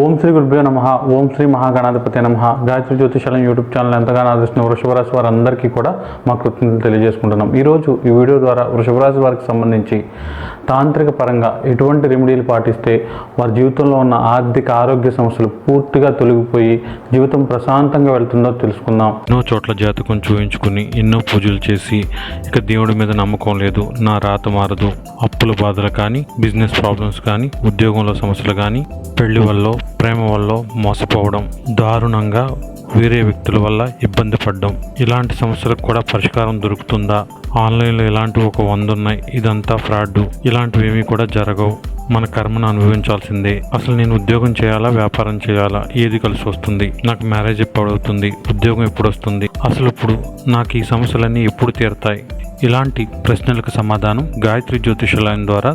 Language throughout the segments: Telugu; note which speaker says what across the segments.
Speaker 1: ఓం శ్రీ గురుభ్యో నమ ఓం శ్రీ మహాగణాధిపతి నమ. గాయత్రి జ్యోతిషాలయం యూట్యూబ్ ఛానల్ ఎంతగానో ఆదరిస్తున్న వృషభరాశి వారందరికీ కూడా మా కృతజ్ఞతలు తెలియజేసుకుంటున్నాం. ఈరోజు ఈ వీడియో ద్వారా వృషభరాశి వారికి సంబంధించి తాంత్రిక పరంగా ఎటువంటి రెమెడీలు పాటిస్తే వారి జీవితంలో ఉన్న ఆర్థిక ఆరోగ్య సమస్యలు పూర్తిగా తొలగిపోయి జీవితం ప్రశాంతంగా వెళ్తుందో తెలుసుకుందాం.
Speaker 2: ఎన్నో చోట్ల జాతకం చూయించుకుని ఎన్నో పూజలు చేసి ఇక దేవుడి మీద నమ్మకం లేదు నా రాత మారదు అప్పుల బాధలు కానీ బిజినెస్ ప్రాబ్లమ్స్ కానీ ఉద్యోగంలో సమస్యలు కానీ పెళ్ళి వల్ల ప్రేమ వల్ల మోసపోవడం దారుణంగా వేరే వ్యక్తుల వల్ల ఇబ్బంది పడడం ఇలాంటి సమస్యలకు కూడా పరిష్కారం దొరుకుతుందా? ఆన్లైన్లో ఇలాంటివి ఒక వంద ఉన్నాయి ఇదంతా ఫ్రాడ్ ఇలాంటివి ఏమీ కూడా జరగవు. మన కర్మను అనుభవించాల్సిందే. అసలు నేను ఉద్యోగం చేయాలా వ్యాపారం చేయాలా? ఏది కలిసి వస్తుంది? నాకు మ్యారేజ్ ఎప్పుడు అవుతుంది ఉద్యోగం ఎప్పుడు వస్తుంది అసలు ఇప్పుడు నాకు ఈ సమస్యలన్నీ ఎప్పుడు తీరుతాయి? ఇలాంటి ప్రశ్నలకు సమాధానం గాయత్రి జ్యోతిషాలయం ద్వారా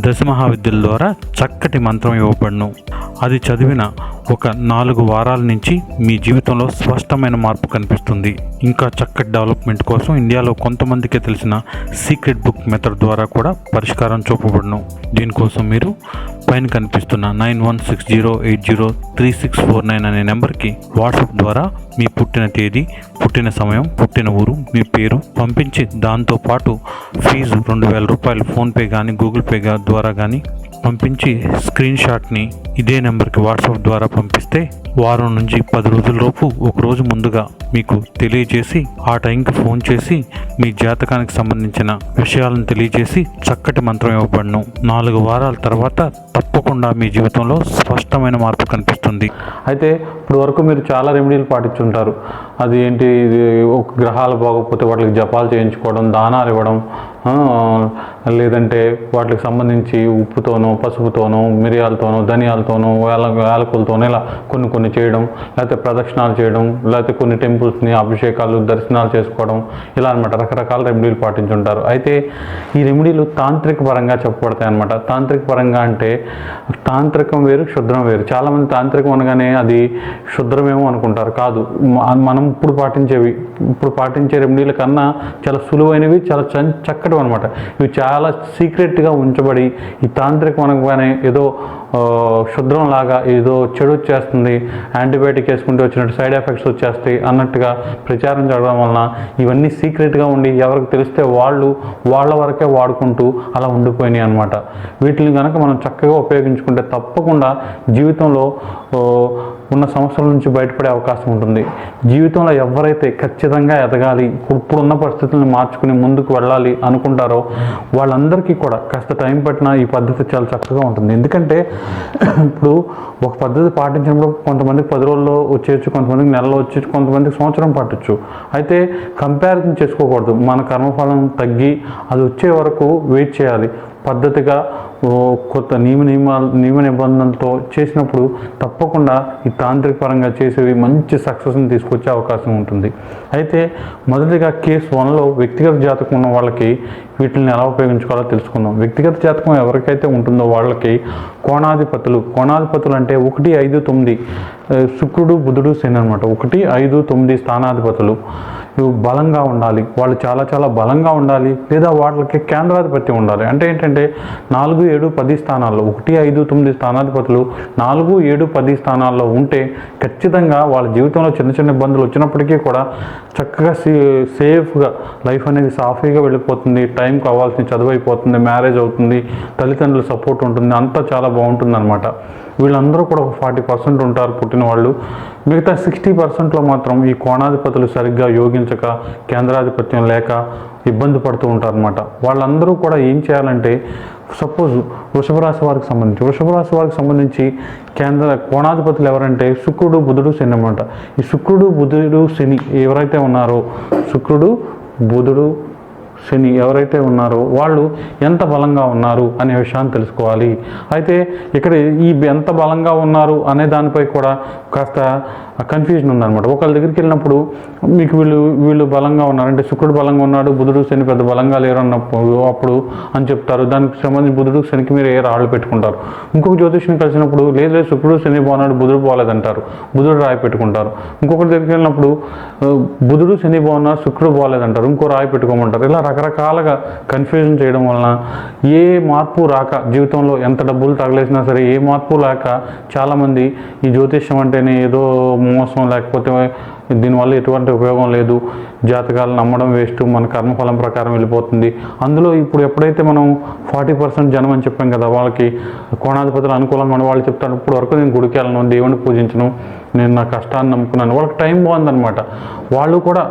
Speaker 2: దశమహావిద్యల ద్వారా చక్కటి మంత్రం ఇవ్వబడును. అది చదివిన ఒక నాలుగు వారాల నుంచి మీ జీవితంలో స్పష్టమైన మార్పు కనిపిస్తుంది. ఇంకా చక్కటి డెవలప్మెంట్ కోసం ఇండియాలో కొంతమందికే తెలిసిన సీక్రెట్ బుక్ మెథడ్ ద్వారా కూడా పరిష్కారం చూపబడును. దీనికోసం మీరు పైన కనిపిస్తున్న nine one six zero eight zero three six four nine అనే నెంబర్కి వాట్సాప్ ద్వారా మీ పుట్టిన తేదీ పుట్టిన సమయం పుట్టిన ఊరు మీ పేరు పంపించి దాంతో పాటు ఫీజు రెండు వేల రూపాయలు ఫోన్పే కానీ గూగుల్ పే ద్వారా కానీ పంపించి స్క్రీన్ షాట్ని ఇదే నెంబర్కి వాట్సాప్ ద్వారా పంపిస్తే వారం నుంచి పది రోజులలోపు ఒక రోజు ముందుగా మీకు తెలియజేసి ఆ టైంకి ఫోన్ చేసి మీ జాతకానికి సంబంధించిన విషయాలను తెలియజేసి చక్కటి మంత్రం ఇవ్వబడను. నాలుగు వారాల తర్వాత తప్పకుండా మీ జీవితంలో స్పష్టమైన మార్పు కనిపిస్తుంది.
Speaker 1: అయితే ఇప్పుడు వరకు మీరు చాలా రెమెడీలు పాటించుంటారు అది ఏంటి? ఇది ఒక గ్రహాలు బాగోకపోతే వాటికి జపాలు చేయించుకోవడం దానాలు ఇవ్వడం లేదంటే వాటికి సంబంధించి ఉప్పుతోనో పసుపుతోనో మిరియాలతోనో ధనియాలతోనో వేల యాలకులతోనో ఇలా కొన్ని కొన్ని చేయడం లేకపోతే ప్రదక్షిణాలు చేయడం లేకపోతే కొన్ని టెంపుల్స్ని అభిషేకాలు దర్శనాలు చేసుకోవడం ఇలా అనమాట రకరకాల రెమెడీలు పాటించుంటారు. అయితే ఈ రెమెడీలు తాంత్రిక పరంగా చెప్పబడతాయి అనమాట తాంత్రిక పరంగా అంటే తాంత్రికం వేరు క్షుద్రం వేరు. చాలామంది తాంత్రికం అనగానే అది క్షుద్రమేమో అనుకుంటారు. కాదు. మనం ఇప్పుడు పాటించేవి ఇప్పుడు పాటించే రెమెడీల కన్నా చాలా సులువైనవి చాలా చక్కటి చక్కటివి అనమాట ఇవి చాలా సీక్రెట్గా ఉంచబడి ఈ తాంత్రిక అనగానే ఏదో ఆ, లాగా ఏదో చెడు వచ్చేస్తుంది యాంటీబయాటిక్ వేసుకుంటే వచ్చినట్టు సైడ్ ఎఫెక్ట్స్ వచ్చేస్తాయి అన్నట్టుగా ప్రచారం జరగడం వలన ఇవన్నీ సీక్రెట్గా ఉండి ఎవరికి తెలిస్తే వాళ్ళు వాళ్ళ వరకే వాడుకుంటూ అలా ఉండిపోయినాయి అనమాట వీటిని కనుక మనం చక్కగా ఉపయోగించుకుంటే తప్పకుండా జీవితంలో ఉన్న సమస్యల నుంచి బయటపడే అవకాశం ఉంటుంది. జీవితంలో ఎవరైతే ఖచ్చితంగా ఎదగాలి ఇప్పుడున్న పరిస్థితులను మార్చుకుని ముందుకు వెళ్ళాలి అనుకుంటారో వాళ్ళందరికీ కూడా కాస్త టైం పట్టిన ఈ పద్ధతి చాలా చక్కగా ఉంటుంది. ఎందుకంటే ఇప్పుడు ఒక పద్ధతి పాటించినప్పుడు కొంతమందికి పది రోజుల్లో వచ్చేయచ్చు కొంతమందికి నెలలో వచ్చేయచ్చు కొంతమందికి సంవత్సరం పట్టచ్చు. అయితే కంపారిజన్ చేసుకోకూడదు. మన కర్మఫలం తగ్గి అది వచ్చే వరకు వెయిట్ చేయాలి. పద్ధతిగా ఓ, కొత్త నియమ నియమాలు నియమ నిబంధనలతో చేసినప్పుడు తప్పకుండా ఈ తాంత్రిక పరంగా చేసేవి మంచి సక్సెస్ని తీసుకొచ్చే అవకాశం ఉంటుంది. అయితే మొదటిగా కేసు వన్లో వ్యక్తిగత జాతకం ఉన్న వాళ్ళకి వీటిని ఎలా ఉపయోగించుకోవాలో తెలుసుకుందాం. వ్యక్తిగత జాతకం ఎవరికైతే ఉంటుందో వాళ్ళకి కోణాధిపతులు కోణాధిపతులు అంటే ఒకటి ఐదు తొమ్మిది శుక్రుడు బుధుడు శని అనమాట ఒకటి ఐదు తొమ్మిది స్థానాధిపతులు. బలంగా ఉండాలి. వాళ్ళు చాలా చాలా బలంగా ఉండాలి. లేదా వాళ్ళకి కేంద్రాధిపత్యం ఉండాలి. అంటే ఏంటంటే నాలుగు ఏడు పది స్థానాల్లో ఒకటి ఐదు తొమ్మిది స్థానాధిపతులు నాలుగు ఏడు పది స్థానాల్లో ఉంటే ఖచ్చితంగా వాళ్ళ జీవితంలో చిన్న చిన్న ఇబ్బందులు వచ్చినప్పటికీ కూడా చక్కగా సే సేఫ్గా లైఫ్ అనేది సాఫీగా వెళ్ళిపోతుంది. టైం కావాల్సిన చదువు అయిపోతుంది మ్యారేజ్ అవుతుంది తల్లిదండ్రుల సపోర్ట్ ఉంటుంది. అంతా చాలా బాగుంటుంది అనమాట వీళ్ళందరూ కూడా ఒక ఫార్టీ పర్సెంట్ ఉంటారు పుట్టిన వాళ్ళు. మిగతా సిక్స్టీ పర్సెంట్లో మాత్రం ఈ కోణాధిపతులు సరిగ్గా యోగించక కేంద్రాధిపత్యం లేక ఇబ్బంది పడుతూ ఉంటారనమాట వాళ్ళందరూ కూడా ఏం చేయాలంటే సపోజ్ వృషభరాశి వారికి సంబంధించి వృషభరాశి వారికి సంబంధించి కేంద్ర కోణాధిపతులు ఎవరంటే శుక్రుడు బుధుడు శని అనమాట ఈ శుక్రుడు బుధుడు శని ఎవరైతే ఉన్నారో శుక్రుడు బుధుడు శని ఎవరైతే ఉన్నారో వాళ్ళు ఎంత బలంగా ఉన్నారు అనే విషయాన్ని తెలుసుకోవాలి. అయితే ఇక్కడ ఈ ఎంత బలంగా ఉన్నారు అనే దానిపై కూడా కాస్త కన్ఫ్యూజన్ ఉందన్నమాట. ఒకళ్ళ దగ్గరికి వెళ్ళినప్పుడు మీకు వీళ్ళు వీళ్ళు బలంగా ఉన్నారు. అంటే శుక్రుడు బలంగా ఉన్నాడు బుధుడు శని పెద్ద బలంగా లేరు అన్నప్పుడు అప్పుడు అని చెప్తారు. దానికి సంబంధించి బుధుడు శనికి మీరు ఏ రాళ్ళు పెట్టుకుంటారు. ఇంకొక జ్యోతిష్ని కలిసినప్పుడు లేదు లేదు శుక్రుడు శని బాగున్నాడు బుధుడు బాగాలేదంటారు బుధుడు రాయి పెట్టుకుంటారు. ఇంకొకరి దగ్గరికి వెళ్ళినప్పుడు బుధుడు శని బాగున్నారు శుక్రుడు బాగాలేదంటారు ఇంకో రాయి పెట్టుకోమంటారు. ఇలా రకరకాలుగా కన్ఫ్యూజన్ చేయడం వలన ఏ మార్పు రాక జీవితంలో ఎంత డబ్బులు తగలేసినా సరే ఏ మార్పు లేక చాలామంది ఈ జ్యోతిష్యం అంటేనే ఏదో మోసం లేకపోతే దీనివల్ల ఎటువంటి ఉపయోగం లేదు. జాతకాలు నమ్మడం వేస్ట్ మన కర్మఫలం ప్రకారం వెళ్ళిపోతుంది. అందులో ఇప్పుడు ఎప్పుడైతే మనం ఫార్టీ పర్సెంట్ జనం అని చెప్పాం కదా వాళ్ళకి కోణాధిపతులు అనుకూలంగా ఉన్న వాళ్ళు చెప్తాను ఇప్పుడు వరకు నేను గుడికి వెళ్ళను దేవుని పూజించను నేను నా కష్టాన్ని నమ్ముకున్నాను వాళ్ళకి టైం బాగుందనమాట వాళ్ళు కూడా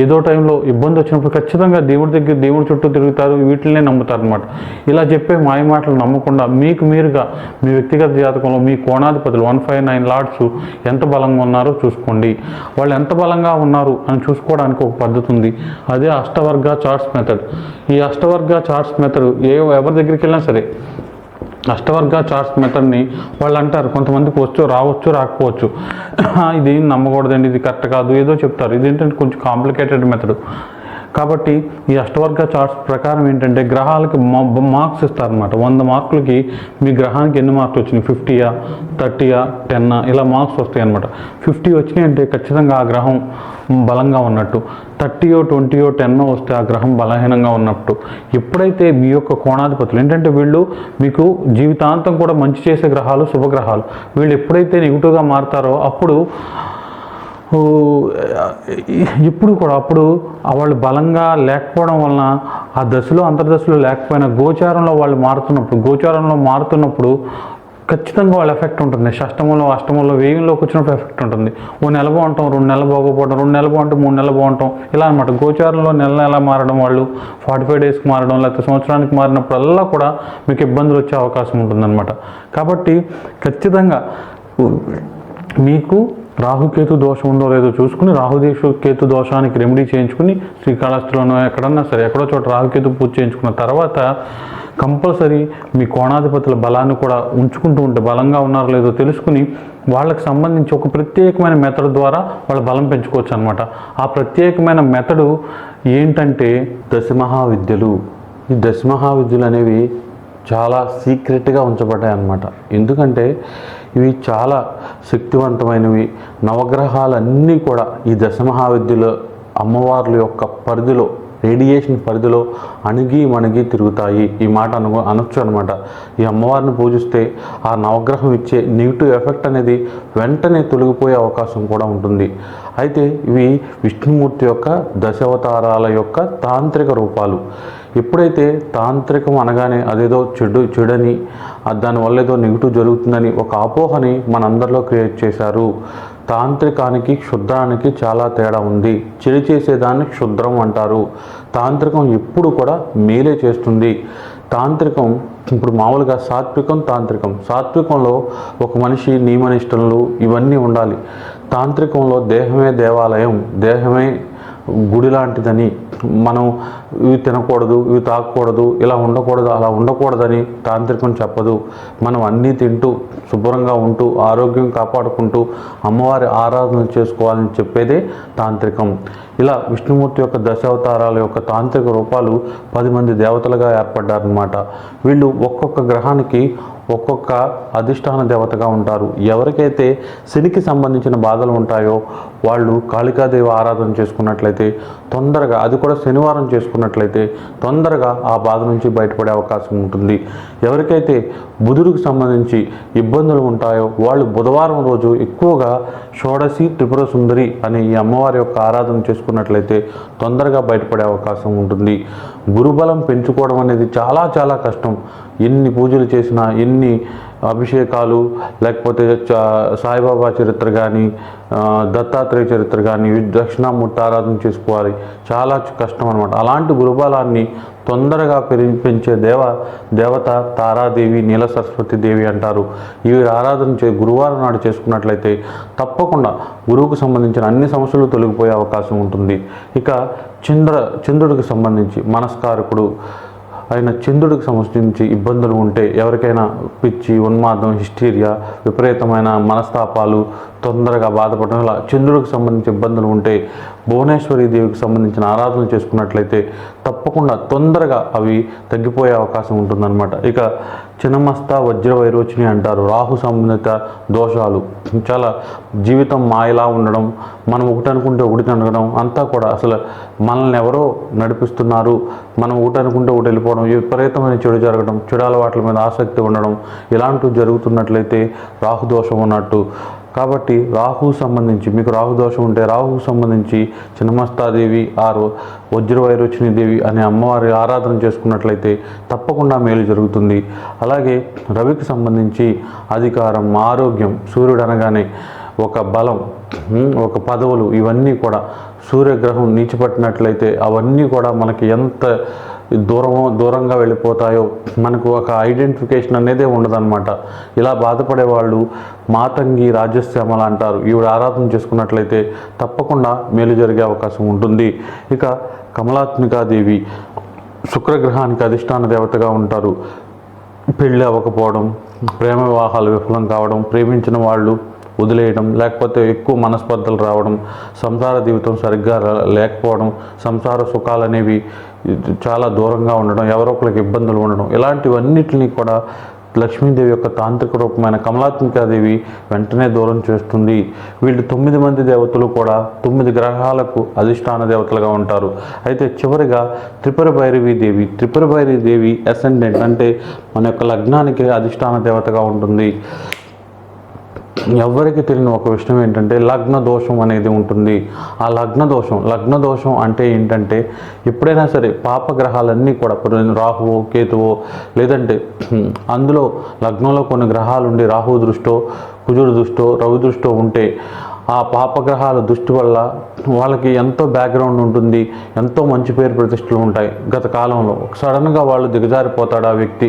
Speaker 1: ఏదో టైంలో ఇబ్బంది వచ్చినప్పుడు ఖచ్చితంగా దేవుడి దగ్గర దేవుడి చుట్టూ తిరుగుతారు వీటినే నమ్ముతారు అనమాట ఇలా చెప్పే మాయ మాటలు నమ్మకుండా మీకు మీరుగా మీ వ్యక్తిగత జాతకంలో మీ కోణాధిపతులు వన్ ఫైవ్ నైన్ లార్డ్స్ ఎంత బలంగా ఉన్నారో చూసుకోండి. వాళ్ళు ఎంత బలంగా ఉన్నారు అని చూసుకోవడానికి ఒక పద్ధతి ఉంది అదే అష్టవర్గ చార్ట్స్ మెథడ్. ఈ అష్టవర్గ చార్ట్స్ మెథడ్ ఏ ఎవరి దగ్గరికి వెళ్ళినా సరే అష్టవర్గ చార్ట్స్ మెథడ్ని వాళ్ళు అంటారు. కొంతమందికి వచ్చు రావచ్చు రాకపోవచ్చు. ఇది నమ్మకూడదండి ఇది కరెక్ట్ కాదు ఏదో చెప్తారు. ఇది ఏంటంటే కొంచెం కాంప్లికేటెడ్ మెథడ్. కాబట్టి ఈ అష్టవర్గ చార్ట్స్ ప్రకారం ఏంటంటే గ్రహాలకి మార్క్స్ ఇస్తారనమాట వంద మార్కులకి మీ గ్రహానికి ఎన్ని మార్కులు వచ్చినాయి? ఫిఫ్టీయా థర్టీయా టెన్నా ఇలా మార్క్స్ వస్తాయి అనమాట ఫిఫ్టీ వచ్చినాయి అంటే ఖచ్చితంగా ఆ గ్రహం బలంగా ఉన్నట్టు. థర్టీయో ట్వంటీయో టెన్నో వస్తే ఆ గ్రహం బలహీనంగా ఉన్నట్టు. ఎప్పుడైతే మీ యొక్క కోణాధిపతులు ఏంటంటే వీళ్ళు మీకు జీవితాంతం కూడా మంచి చేసే గ్రహాలు శుభగ్రహాలు. వీళ్ళు ఎప్పుడైతే నెగిటివ్గా మారుతారో అప్పుడు ఇప్పుడు కూడా అప్పుడు వాళ్ళు బలంగా లేకపోవడం వలన ఆ దశలో అంతర్దశలో లేకపోయినా గోచారంలో వాళ్ళు మారుతున్నప్పుడు గోచారంలో మారుతున్నప్పుడు ఖచ్చితంగా వాళ్ళ ఎఫెక్ట్ ఉంటుంది. షష్టమంలో అష్టమంలో వేయంలోకి వచ్చినప్పుడు ఎఫెక్ట్ ఉంటుంది. ఓ నెల బాగుంటాం రెండు నెలలు బాగోపోవడం రెండు నెలలు బాగుంటాం మూడు నెలలు బాగుంటాం. ఇలా అనమాట గోచారంలో నెల నెల మారడం వాళ్ళు ఫార్టీ ఫైవ్ డేస్కి మారడం లేకపోతే సంవత్సరానికి మారినప్పుడల్లా కూడా మీకు ఇబ్బందులు వచ్చే అవకాశం ఉంటుందన్నమాట. కాబట్టి ఖచ్చితంగా మీకు రాహుకేతు దోషం ఉందో లేదో చూసుకుని రాహుదేశు కేతు దోషానికి రెమెడీ చేయించుకుని శ్రీకాళహస్తిలోనో ఎక్కడన్నా సరే ఎక్కడో చోట రాహుకేతు పూజ చేయించుకున్న తర్వాత కంపల్సరీ మీ కోణాధిపతుల బలాన్ని కూడా ఉంచుకుంటూ ఉంటే బలంగా ఉన్నారో లేదో తెలుసుకుని వాళ్ళకి సంబంధించి ఒక ప్రత్యేకమైన మెథడ్ ద్వారా వాళ్ళ బలం పెంచుకోవచ్చు అనమాట ఆ ప్రత్యేకమైన మెథడు ఏంటంటే దశమహావిద్యలు. ఈ దశమహావిద్యలు అనేవి చాలా సీక్రెట్గా ఉంచబడ్డాయి అన్నమాట ఎందుకంటే ఇవి చాలా శక్తివంతమైనవి. నవగ్రహాలన్నీ కూడా ఈ దశమహావిద్యలో అమ్మవార్ల యొక్క పరిధిలో రేడియేషన్ పరిధిలో అణిగి మణిగి తిరుగుతాయి. ఈ మాట అను అనొచ్చు అనమాట ఈ అమ్మవారిని పూజిస్తే ఆ నవగ్రహం ఇచ్చే నెగిటివ్ ఎఫెక్ట్ అనేది వెంటనే తొలగిపోయే అవకాశం కూడా ఉంటుంది. అయితే ఇవి విష్ణుమూర్తి యొక్క దశావతారాల యొక్క తాంత్రిక రూపాలు. ఎప్పుడైతే తాంత్రికం అనగానే అదేదో చెడు చెడని దానివల్ల ఏదో నెగిటివ్ జరుగుతుందని ఒక అపోహని మనందరిలో క్రియేట్ చేశారు. తాంత్రికానికి క్షుద్రానికి చాలా తేడా ఉంది. చెడు చేసేదాన్ని క్షుద్రం అంటారు. తాంత్రికం ఎప్పుడు కూడా మేలే చేస్తుంది. తాంత్రికం ఇప్పుడు మామూలుగా సాత్వికం తాంత్రికం. సాత్వికంలో ఒక మనిషి నియమనిష్టలు ఇవన్నీ ఉండాలి. తాంత్రికంలో దేహమే దేవాలయం దేహమే గుడి లాంటిదని. మనం ఇవి తినకూడదు ఇవి తాగకూడదు ఇలా ఉండకూడదు అలా ఉండకూడదని తాంత్రికం చెప్పదు. మనం అన్నీ తింటూ శుభ్రంగా ఉంటూ ఆరోగ్యం కాపాడుకుంటూ అమ్మవారి ఆరాధన చేసుకోవాలని చెప్పేదే తాంత్రికం. ఇలా విష్ణుమూర్తి యొక్క దశావతారాల యొక్క తాంత్రిక రూపాలు పది మంది దేవతలుగా ఏర్పడ్డారనమాట వీళ్ళు ఒక్కొక్క గ్రహానికి ఒక్కొక్క అధిష్టాన దేవతగా ఉంటారు. ఎవరికైతే శనికి సంబంధించిన బాధలు ఉంటాయో వాళ్ళు కాళికాదేవి ఆరాధన చేసుకున్నట్లయితే తొందరగా అది కూడా శనివారం చేసుకున్నట్లయితే తొందరగా ఆ బాధ నుంచి బయటపడే అవకాశం ఉంటుంది. ఎవరికైతే బుధుడికి సంబంధించి ఇబ్బందులు ఉంటాయో వాళ్ళు బుధవారం రోజు ఎక్కువగా షోడశి త్రిపుర సుందరి అనే ఈ అమ్మవారి యొక్క ఆరాధన చేసుకున్నట్లయితే తొందరగా బయటపడే అవకాశం ఉంటుంది. గురుబలం పెంచుకోవడం అనేది చాలా చాలా కష్టం. ఎన్ని పూజలు చేసినా ఎన్ని అభిషేకాలు లేకపోతే సాయిబాబా చరిత్ర కానీ దత్తాత్రేయ చరిత్ర కానీ దక్షిణామూర్తి ఆరాధన చేసుకోవాలి. చాలా కష్టం అనమాట అలాంటి గురుబలాన్ని తొందరగా పెరి పెంచే దేవ దేవత తారాదేవి నీల సరస్వతి దేవి అంటారు. ఇవి ఆరాధన చే గురువారం నాడు చేసుకున్నట్లయితే తప్పకుండా గురువుకు సంబంధించిన అన్ని సమస్యలు తొలగిపోయే అవకాశం ఉంటుంది. ఇక చంద్ర చంద్రుడికి సంబంధించి మనస్కారకుడు అయిన చంద్రుడికి సంబంధించి ఇబ్బందులు ఉంటే ఎవరికైనా పిచ్చి ఉన్మాదం హిస్టీరియా విపరీతమైన మనస్తాపాలు తొందరగా బాధపడడం ఇలా చంద్రుడికి సంబంధించి ఇబ్బందులు ఉంటే భువనేశ్వరి దేవికి సంబంధించిన ఆరాధన చేసుకున్నట్లయితే తప్పకుండా తొందరగా అవి తగ్గిపోయే అవకాశం ఉంటుందన్నమాట. ఇక చినమస్త వజ్ర వైరోచిని అంటారు. రాహు సంబంధిత దోషాలు. చాలా జీవితం మాయలా ఉండడం మనం ఒకటి అనుకుంటే ఒకటి అనడం అంతా కూడా అసలు మనల్ని ఎవరో నడిపిస్తున్నారు. మనం ఒకటి అనుకుంటే ఒకటి వెళ్ళిపోవడం విపరీతమైన చెడు జరగడం చెడు అలవాట్ల మీద ఆసక్తి ఉండడం ఇలాంటివి జరుగుతున్నట్లయితే రాహు దోషం ఉన్నట్టు. కాబట్టి రాహు సంబంధించి మీకు రాహు దోషం ఉంటే రాహు సంబంధించి చిన్నమస్తాదేవి ఆరు వజ్రవైరోచిని దేవి అనే అమ్మవారి ఆరాధన చేసుకున్నట్లయితే తప్పకుండా మేలు జరుగుతుంది. అలాగే రవికి సంబంధించి అధికారం ఆరోగ్యం సూర్యుడు అనగానే ఒక బలం ఒక పదవులు ఇవన్నీ కూడా సూర్యగ్రహం నీచిపట్టినట్లయితే అవన్నీ కూడా మనకి ఎంత దూరం దూరంగా వెళ్ళిపోతాయో మనకు ఒక ఐడెంటిఫికేషన్ అనేది ఉండదన్నమాట. ఇలా బాధపడే వాళ్ళు మాతంగి రాజశ్యామల అంటారు. ఈవిడ ఆరాధన చేసుకున్నట్లయితే తప్పకుండా మేలు జరిగే అవకాశం ఉంటుంది. ఇక కమలాత్మికాదేవి శుక్రగ్రహానికి అధిష్టాన దేవతగా ఉంటారు. పెళ్ళి అవ్వకపోవడం ప్రేమ వివాహాలు విఫలం కావడం ప్రేమించిన వాళ్ళు వదిలేయడం లేకపోతే ఎక్కువ మనస్పర్ధలు రావడం సంసార జీవితం సరిగ్గా లేకపోవడం సంసార సుఖాలు అనేవి చాలా దూరంగా ఉండడం ఎవరో ఒకరికి ఇబ్బందులు ఉండడం ఇలాంటివన్నిటిని కూడా లక్ష్మీదేవి యొక్క తాంత్రిక రూపమైన కమలాత్మికాదేవి వెంటనే దూరం చేస్తుంది. వీళ్ళు తొమ్మిది మంది దేవతలు కూడా తొమ్మిది గ్రహాలకు అధిష్టాన దేవతలుగా ఉంటారు. అయితే చివరిగా త్రిపుర భైరవి దేవి త్రిపుర భైరవి దేవి అసెండెంట్ అంటే మన యొక్క లగ్నానికి అధిష్టాన దేవతగా ఉంటుంది. ఎవరికి తెలియని ఒక విషయం ఏంటంటే లగ్న దోషం అనేది ఉంటుంది. ఆ లగ్న దోషం లగ్న దోషం అంటే ఏంటంటే ఎప్పుడైనా సరే పాపగ్రహాలన్నీ కూడా రాహువో కేతువో లేదంటే అందులో లగ్నంలో కొన్ని గ్రహాలు ఉండి రాహు దృష్టో కుజుడు దృష్టో రవి దృష్టో ఉంటే ఆ పాపగ్రహాల దృష్టి వల్ల వాళ్ళకి ఎంతో బ్యాక్గ్రౌండ్ ఉంటుంది ఎంతో మంచి పేరు ప్రతిష్టలు ఉంటాయి. గత కాలంలో సడన్గా వాళ్ళు దిగజారిపోతాడు ఆ వ్యక్తి.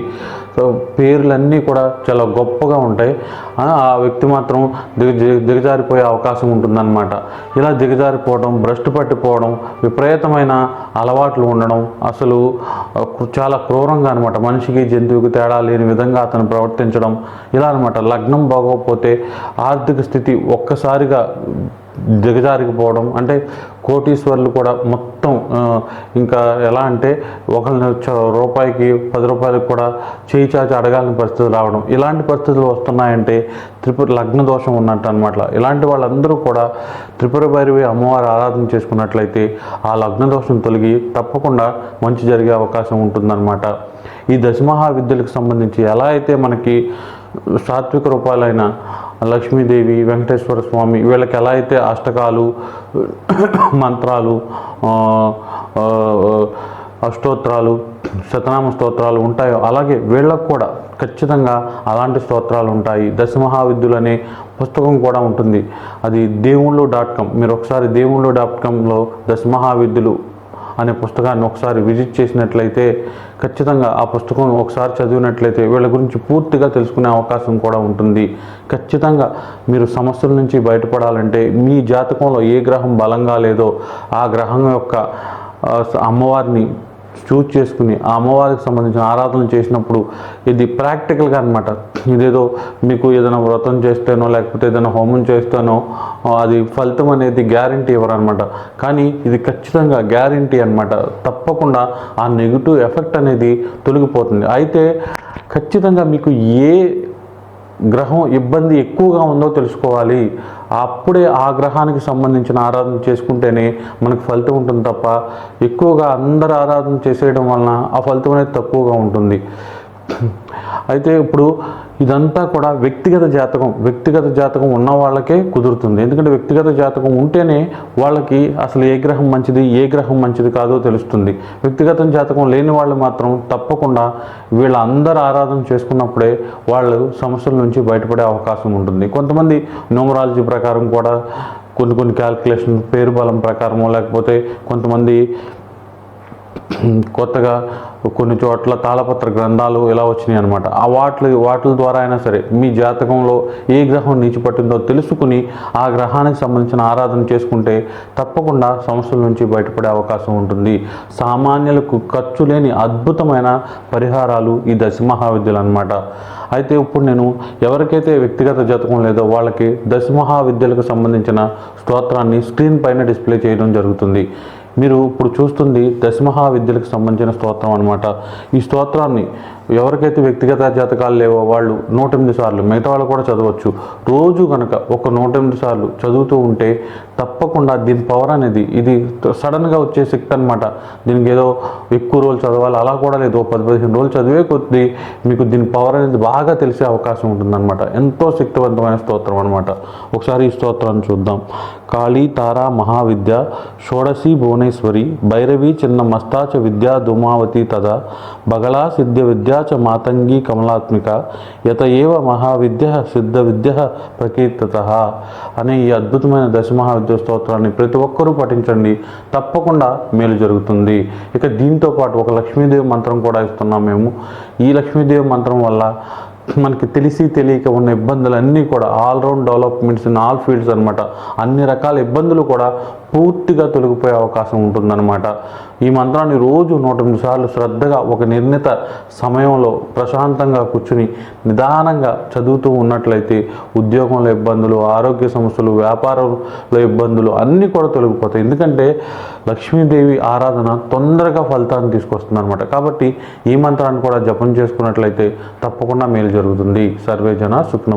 Speaker 1: సో పేర్లన్నీ కూడా చాలా గొప్పగా ఉంటాయి. ఆ వ్యక్తి మాత్రం దిగ దిగజారిపోయే అవకాశం ఉంటుందన్నమాట. ఇలా దిగజారిపోవడం భ్రష్టు పట్టిపోవడం విపరీతమైన అలవాట్లు ఉండడం అసలు చాలా క్రూరంగా అనమాట మనిషికి జంతువుకి తేడా లేని విధంగా అతను ప్రవర్తించడం ఇలా అనమాట లగ్నం బాగోకపోతే ఆర్థిక స్థితి ఒక్కసారిగా దిగజారిపోవడం అంటే కోటీశ్వర్లు కూడా మొత్తం ఇంకా ఎలా అంటే ఒకరిని చ- రూపాయికి పది రూపాయలకు కూడా చేయి చాచి అడగాలని పరిస్థితులు రావడం. ఇలాంటి పరిస్థితులు వస్తున్నాయంటే త్రిపుర లగ్న దోషం ఉన్నట్టు అనమాట ఇలాంటి వాళ్ళందరూ కూడా త్రిపుర భైరవి అమ్మవారి ఆరాధన చేసుకున్నట్లయితే ఆ లగ్న దోషం తొలగి తప్పకుండా మంచి జరిగే అవకాశం ఉంటుందన్నమాట. ఈ దశమహా విద్యలకు సంబంధించి ఎలా అయితే మనకి సాత్విక రూపాలైన లక్ష్మీదేవి వెంకటేశ్వర స్వామి వీళ్ళకి ఎలా అయితే అష్టకాలు మంత్రాలు అష్టోత్రాలు అష్టోత్తరాలు శతనామ స్తోత్రాలు ఉంటాయో అలాగే వీళ్ళకు కూడా ఖచ్చితంగా అలాంటి స్తోత్రాలు ఉంటాయి. దశమహావిద్యులు అనే పుస్తకం కూడా ఉంటుంది. అది దేవుళ్ళు డాట్ కామ్. మీరు ఒకసారి దేవుళ్ళు డాట్ కామ్లో దశమహావిద్యులు అనే పుస్తకాన్ని ఒకసారి విజిట్ చేసినట్లయితే ఖచ్చితంగా ఆ పుస్తకం ఒకసారి చదివినట్లయితే వీళ్ళ గురించి పూర్తిగా తెలుసుకునే అవకాశం కూడా ఉంటుంది. ఖచ్చితంగా మీరు సమస్యల నుంచి బయటపడాలంటే మీ జాతకంలో ఏ గ్రహం బలంగా లేదో ఆ గ్రహం యొక్క అమ్మవారిని చూజ్ చేసుకుని ఆ అమ్మవారికి సంబంధించిన ఆరాధన చేసినప్పుడు ఇది ప్రాక్టికల్గా అనమాట ఇదేదో మీకు ఏదైనా వ్రతం చేస్తేనో లేకపోతే ఏదైనా హోమం చేస్తేనో అది ఫలితం అనేది గ్యారంటీ ఇవ్వరనమాట కానీ ఇది ఖచ్చితంగా గ్యారంటీ అనమాట తప్పకుండా ఆ నెగిటివ్ ఎఫెక్ట్ అనేది తొలగిపోతుంది. అయితే ఖచ్చితంగా మీకు ఏ గ్రహం ఇబ్బంది ఎక్కువగా ఉందో తెలుసుకోవాలి. అప్పుడే ఆ గ్రహానికి సంబంధించిన ఆరాధన చేసుకుంటేనే మనకు ఫలితం ఉంటుంది తప్ప ఎక్కువగా అందరు ఆరాధన చేసేయడం వలన ఆ ఫలితం అనేది తక్కువగా ఉంటుంది. అయితే ఇప్పుడు ఇదంతా కూడా వ్యక్తిగత జాతకం వ్యక్తిగత జాతకం ఉన్న వాళ్ళకే కుదురుతుంది. ఎందుకంటే వ్యక్తిగత జాతకం ఉంటేనే వాళ్ళకి అసలు ఏ గ్రహం మంచిది ఏ గ్రహం మంచిది కాదో తెలుస్తుంది. వ్యక్తిగత జాతకం లేని వాళ్ళు మాత్రం తప్పకుండా వీళ్ళందరూ ఆరాధన చేసుకున్నప్పుడే వాళ్ళు సమస్యల నుంచి బయటపడే అవకాశం ఉంటుంది. కొంతమంది న్యూమరాలజీ ప్రకారం కూడా కొన్ని కొన్ని క్యాల్కులేషన్ పేరు బలం ప్రకారమో లేకపోతే కొంతమంది కొత్తగా కొన్ని చోట్ల తాళపత్ర గ్రంథాలు ఇలా వచ్చినాయి అనమాట ఆ వాటి వాటి ద్వారా అయినా సరే మీ జాతకంలో ఏ గ్రహం నీచి పట్టిందో తెలుసుకుని ఆ గ్రహానికి సంబంధించిన ఆరాధన చేసుకుంటే తప్పకుండా సమస్యల నుంచి బయటపడే అవకాశం ఉంటుంది. సామాన్యులకు ఖర్చు లేని అద్భుతమైన పరిహారాలు ఈ దశ మహావిద్యలు అనమాట అయితే ఇప్పుడు నేను ఎవరికైతే వ్యక్తిగత జాతకం లేదో వాళ్ళకి దశ మహావిద్యలకు సంబంధించిన స్తోత్రాన్ని స్క్రీన్ పైన డిస్ప్లే చేయడం జరుగుతుంది. మీరు ఇప్పుడు చూస్తుంది దశమహా విద్యలకు సంబంధించిన స్తోత్రం అనమాట ఈ స్తోత్రాన్ని ఎవరికైతే వ్యక్తిగత జాతకాలు లేవో వాళ్ళు నూట ఎనిమిది సార్లు మిగతా వాళ్ళు కూడా చదవచ్చు. రోజు కనుక ఒక నూట ఎనిమిది సార్లు చదువుతూ ఉంటే తప్పకుండా దీని పవర్ అనేది ఇది సడన్గా వచ్చే శక్తి అనమాట దీనికి ఏదో ఎక్కువ రోజులు చదవాలి అలా కూడా లేదు. పది పదిహేను రోజులు చదివే కొద్దీ మీకు దీని పవర్ అనేది బాగా తెలిసే అవకాశం ఉంటుందన్నమాట. ఎంతో శక్తివంతమైన స్తోత్రం అనమాట ఒకసారి ఈ స్తోత్రాన్ని చూద్దాం. కాళీ తారా మహావిద్య షోడశి భువనేశ్వరి భైరవి చిన్న మస్తాచ విద్యా దుమావతి తదా బగళా సిద్ధ విద్యా చ మాతంగి కమలాత్మిక యత ఏవ మహావిద్య సిద్ధ విద్య ప్రకీర్తత అనే ఈ అద్భుతమైన దశ మహావిద్య స్తోత్రాన్ని ప్రతి ఒక్కరూ పఠించండి. తప్పకుండా మేలు జరుగుతుంది. ఇక దీంతో పాటు ఒక లక్ష్మీదేవి మంత్రం కూడా ఇస్తున్నాం మేము. ఈ లక్ష్మీదేవి మంత్రం వల్ల మనకి తెలిసి తెలియక ఉన్న ఇబ్బందులన్నీ కూడా all round developments in all fields అనమాట అన్ని రకాల ఇబ్బందులు కూడా పూర్తిగా తొలగిపోయే అవకాశం ఉంటుందన్నమాట. ఈ మంత్రాన్ని రోజు నూట ఎనిమిది సార్లు శ్రద్ధగా ఒక నిర్ణీత సమయంలో ప్రశాంతంగా కూర్చుని నిదానంగా చదువుతూ ఉన్నట్లయితే ఉద్యోగంలో ఇబ్బందులు ఆరోగ్య సమస్యలు వ్యాపారంలో ఇబ్బందులు అన్నీ కూడా తొలగిపోతాయి. ఎందుకంటే లక్ష్మీదేవి ఆరాధన తొందరగా ఫలితాన్ని తీసుకొస్తుంది అనమాట కాబట్టి ఈ మంత్రాన్ని కూడా జపం చేసుకున్నట్లయితే తప్పకుండా మేలు జరుగుతుంది. సర్వే జన సుఖ్న